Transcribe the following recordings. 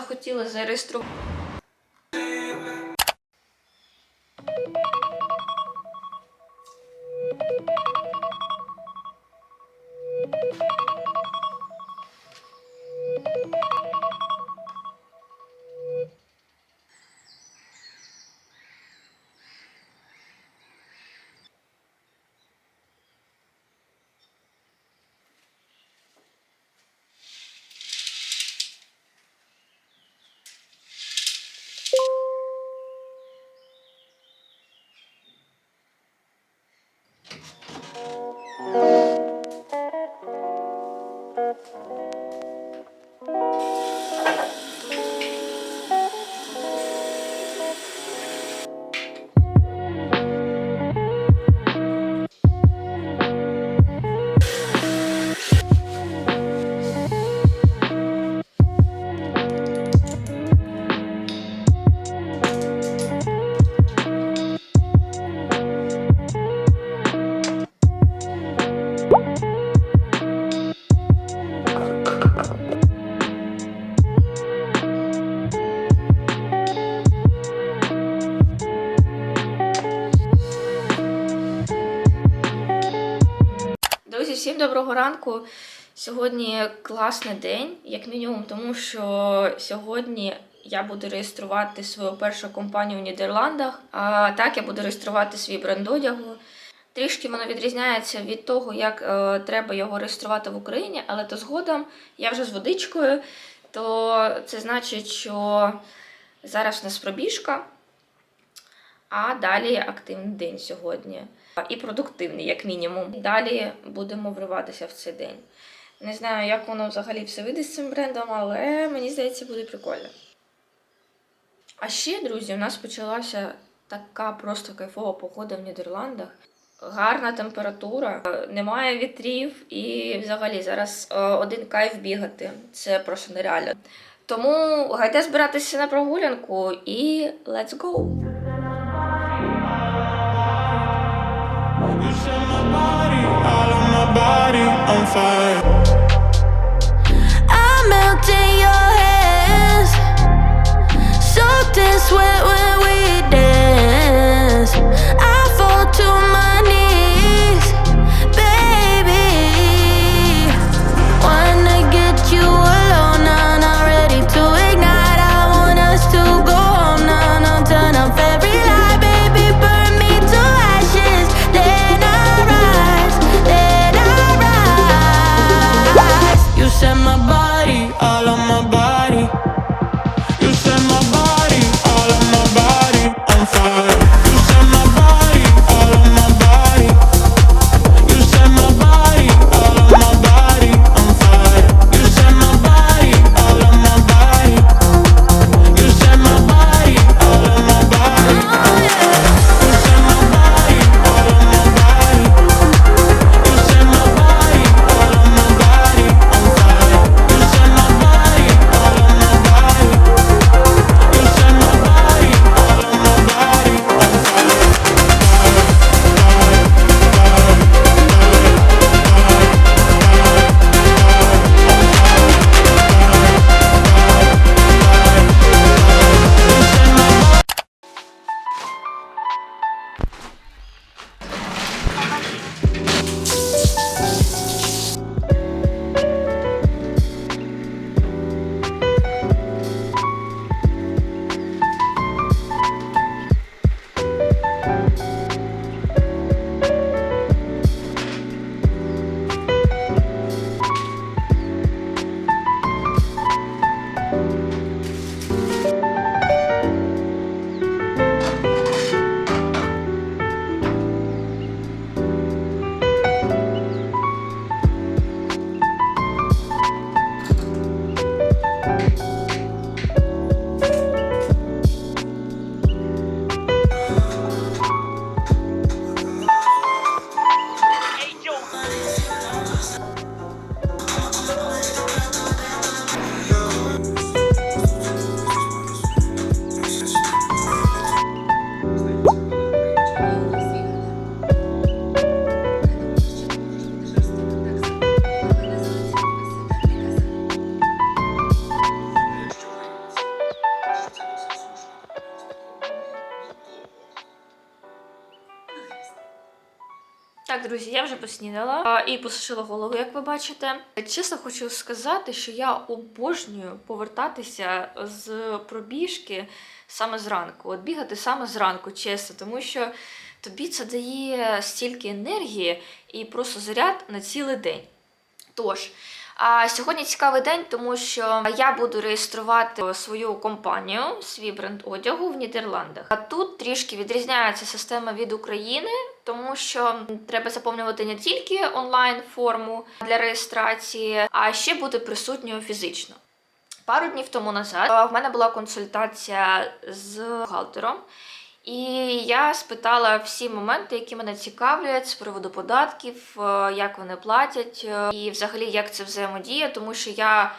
захотіли зареєструвати. Доброго ранку. Сьогодні класний день, як мінімум, тому що сьогодні я буду реєструвати свою першу компанію в Нідерландах. А так я буду реєструвати свій бренд одягу. Трішки воно відрізняється від того, як е, треба його реєструвати в Україні, але то згодом я вже з водичкою, то це значить, що зараз у нас пробіжка, а далі активний день сьогодні. І продуктивний, як мінімум. Далі будемо вриватися в цей день. Не знаю, як воно взагалі все вийде з цим брендом, але мені здається, буде прикольно. А ще, друзі, у нас почалася така просто кайфова погода в Нідерландах. Гарна температура, немає вітрів і взагалі зараз е, один кайф бігати. Це просто нереально. Тому гайте збиратися на прогулянку і let's go! Body on fire. I'm melting your hands, soaked in sweat поснідала і посушила голову, як ви бачите. Чесно хочу сказати, що я обожнюю повертатися з пробіжки саме зранку. От бігати саме зранку, чесно, тому що тобі це дає стільки енергії і просто заряд на цілий день. Тож, а сьогодні цікавий день, тому що я буду реєструвати свою компанію, свій бренд одягу в Нідерландах. А тут трішки відрізняється система від України, тому що треба заповнювати не тільки онлайн форму для реєстрації, а ще бути присутньою фізично. Пару днів тому назад е, в мене була консультація з бухгалтером. І я спитала всі моменти, які мене цікавлять з приводу податків, е, як вони платять, е, і взагалі як це взаємодіє, тому що я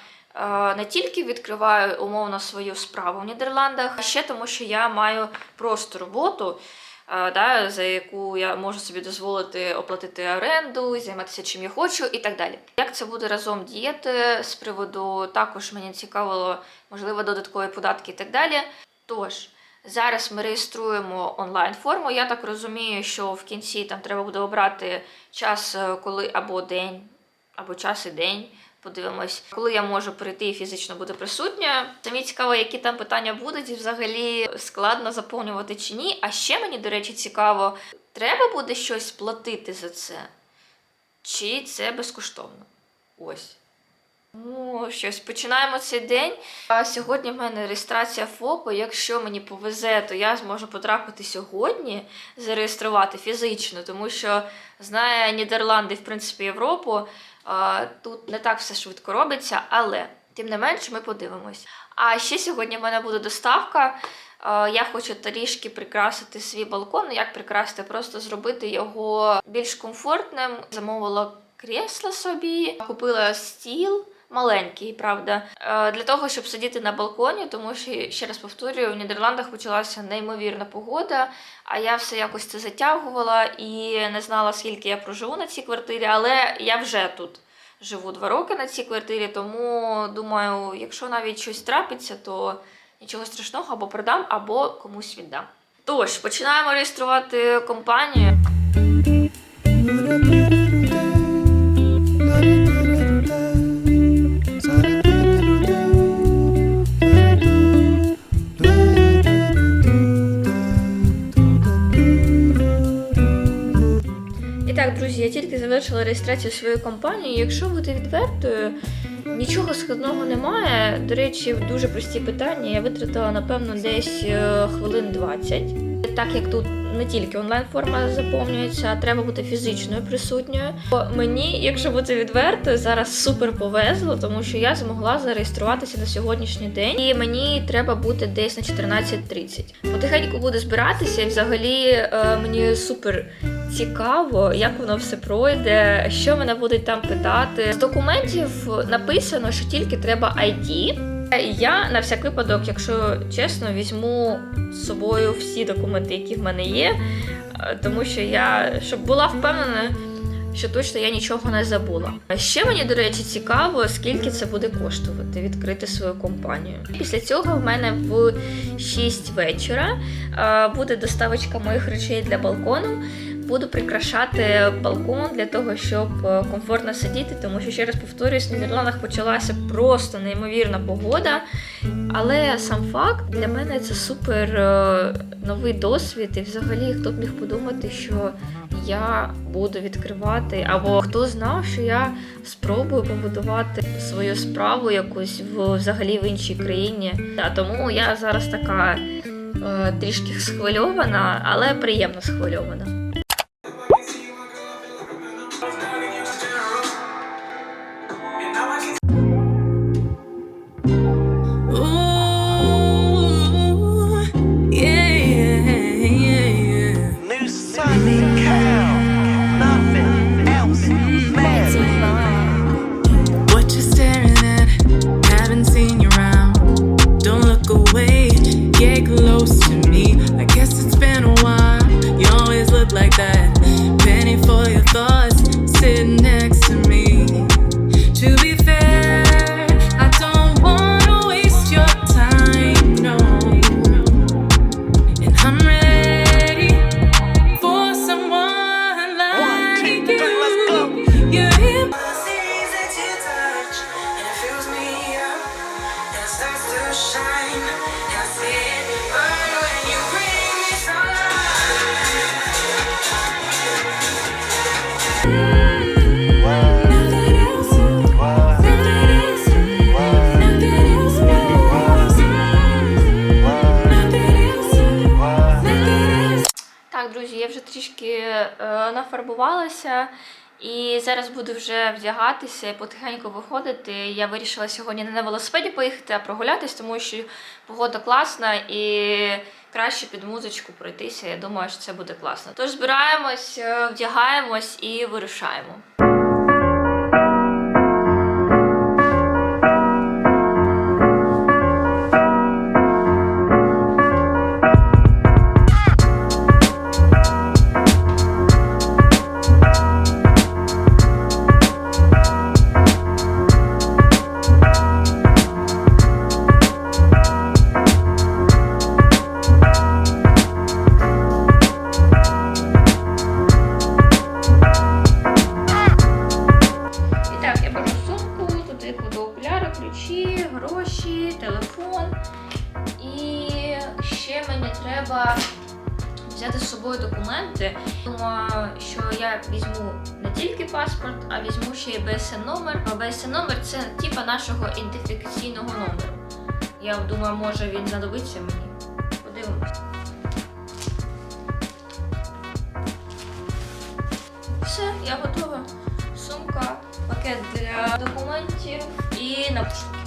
не тільки відкриваю умовно свою справу в Нідерландах, а ще тому, що я маю просто роботу. Да, за яку я можу собі дозволити оплатити оренду, займатися чим я хочу і так далі. Як це буде разом діяти з приводу також мені цікавило, можливо, додаткові податки і так далі. Тож, Зараз ми реєструємо онлайн форму. Я так розумію, що в кінці там треба буде обрати час, е, коли або день, або час і день. Подивимось, коли я можу прийти і фізично бути присутня. Самі цікаво, які там питання будуть, і взагалі складно заповнювати чи ні. А ще мені, до речі, цікаво, треба буде щось платити за це? Чи це безкоштовно? Ось. Ну, щось, починаємо цей день. А сьогодні в мене реєстрація ФОПу. Якщо мені повезе, то я зможу потрапити сьогодні, зареєструвати фізично, тому що знає Нідерланди, в принципі, Європу. Тут не так все швидко робиться, але тим не менше ми подивимось. А ще сьогодні в мене буде доставка. Я хочу трішки прикрасити свій балкон. Ну, Як прикрасити? Просто зробити його більш комфортним. Замовила кресло собі, купила стіл. Маленький, правда, Е, для того, щоб сидіти на балконі, тому що ще раз повторюю, в Нідерландах почалася неймовірна погода. А я все якось це затягувала і не знала, скільки я проживу на цій квартирі, але я вже тут живу два роки на цій квартирі, тому думаю, якщо навіть щось трапиться, то нічого страшного або продам, або комусь віддам. Тож, починаємо реєструвати компанію. Завершила реєстрацію своєї компанії. Якщо бути відвертою, нічого складного немає. До речі, дуже прості питання. Я витратила, напевно, десь е, хвилин 20. Так як тут не тільки онлайн-форма заповнюється, а треба бути фізичною присутньою. Бо Мені, якщо бути відвертою, зараз супер повезло, тому що я змогла зареєструватися на сьогоднішній день, і мені треба бути десь на 14.30. Потихеньку буду збиратися, і взагалі е, мені супер цікаво, як воно все пройде, що мене будуть там питати. З документів написано, що тільки треба ID. Я на всяк випадок, якщо чесно, візьму з собою всі документи, які в мене є, е, тому що я щоб була впевнена, що точно я нічого не забула. Ще мені, до речі, цікаво, скільки це буде коштувати відкрити свою компанію. Після цього в мене в 6 вечора е, буде доставочка моїх речей для балкону. Буду прикрашати балкон для того, щоб е, комфортно сидіти, тому що ще раз повторюсь, в Нідерландах почалася просто неймовірна погода. Але сам факт для мене це супер е, новий досвід. І взагалі хто б міг подумати, що я буду відкривати, або хто знав, що я спробую побудувати свою справу якусь в взагалі в іншій країні. А тому я зараз така е, трішки схвильована, але приємно схвильована. Нафарбувалася і зараз буду вже вдягатися і потихеньку виходити. Я вирішила сьогодні не на велосипеді поїхати, а прогулятись, тому що погода класна і краще під музичку пройтися. Я думаю, що це буде класно. Тож збираємось, е, вдягаємось і вирушаємо. Нашого ідентифікаційного номеру. Я думаю, може він знадобиться мені. Подивимось. Все, я готова. Сумка, пакет для документів і навушники.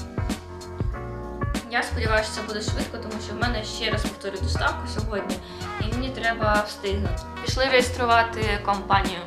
Я сподіваюся, що це буде швидко, тому що в мене ще раз повторю доставку сьогодні, і мені треба встигнути. Пішли реєструвати компанію.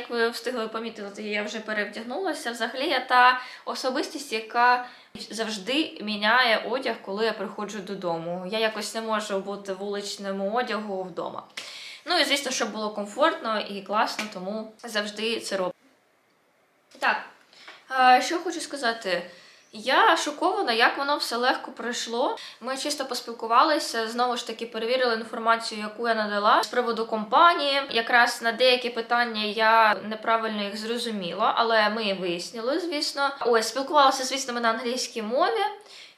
Як ви встигли помітити, я вже перевдягнулася. Взагалі я та особистість, яка завжди міняє одяг, коли я приходжу додому. Я якось не можу бути вуличному одягу вдома. Ну і звісно, щоб було комфортно і класно, тому завжди це роблю. Так, що хочу сказати. Я шокована, як воно все легко пройшло. Ми чисто поспілкувалися, знову ж таки перевірили інформацію, яку я надала з приводу компанії. Якраз на деякі питання я неправильно їх зрозуміла, але ми вияснили, звісно. Ось спілкувалися, звісно, ми на англійській мові.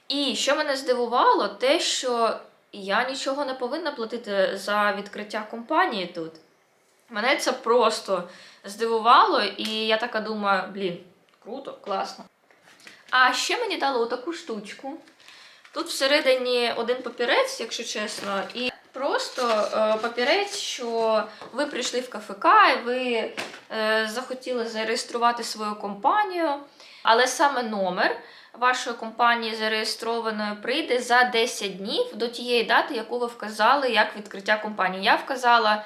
І що мене здивувало, те, що я нічого не повинна платити за відкриття компанії тут. Мене це просто здивувало, і я така думаю, блін, круто, класно. А ще мені дали отаку штучку. Тут всередині один папірець, якщо чесно, і просто е, папірець, що ви прийшли в КФК і ви е, захотіли зареєструвати свою компанію, але саме номер вашої компанії зареєстрованої прийде за 10 днів до тієї дати, яку ви вказали як відкриття компанії. Я вказала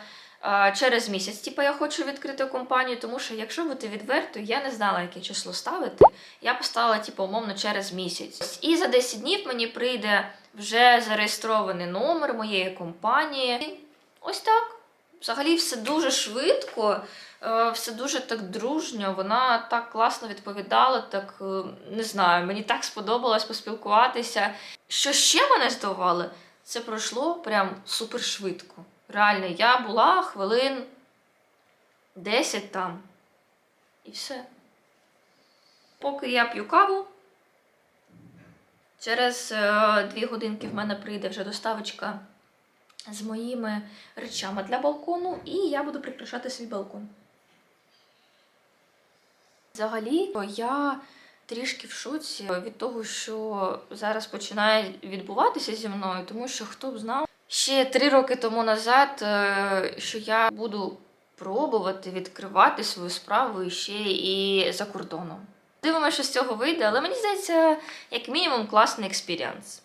через місяць, типу, я хочу відкрити компанію, тому що, якщо бути відверто, я не знала, яке число ставити. Я поставила, типу, умовно, через місяць. І за 10 днів мені прийде вже зареєстрований номер моєї компанії. Ось так. Взагалі все дуже швидко, е, все дуже так дружньо. Вона так класно відповідала, так е, не знаю, мені так сподобалось поспілкуватися. Що ще мене здивувало, це пройшло прям супер швидко. Реально, я була хвилин 10 там. І все. Поки я п'ю каву, через е, дві годинки в мене прийде вже доставочка з моїми речами для балкону, і я буду прикрашати свій балкон. Взагалі, я трішки в шоці від того, що зараз починає відбуватися зі мною, тому що хто б знав ще три роки тому назад, е, що я буду пробувати відкривати свою справу ще і за кордоном. Дивимося, що з цього вийде, але мені здається, як мінімум, класний експіріанс.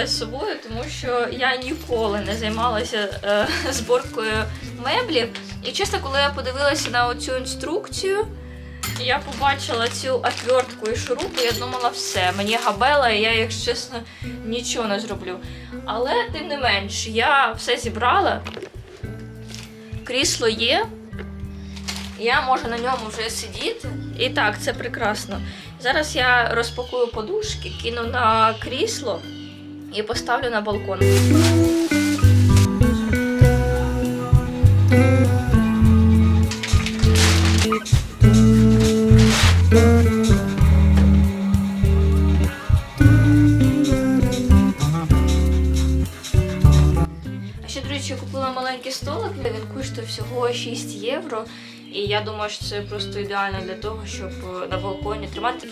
Дуже пишаюсь собою, тому що я ніколи не займалася е, зборкою меблів. І чесно, коли я подивилася на цю інструкцію, я побачила цю отвертку і шурупи, я думала, все, мені габела, і я, якщо чесно, нічого не зроблю. Але тим не менш, я все зібрала. Крісло є. Я можу на ньому вже сидіти. І так, це прекрасно. Зараз я розпакую подушки, кину на крісло і поставлю на балкон. Я купила маленький столик, він коштує всього 6 євро. І я думаю, що це просто ідеально для того, щоб е, на балконі тримати.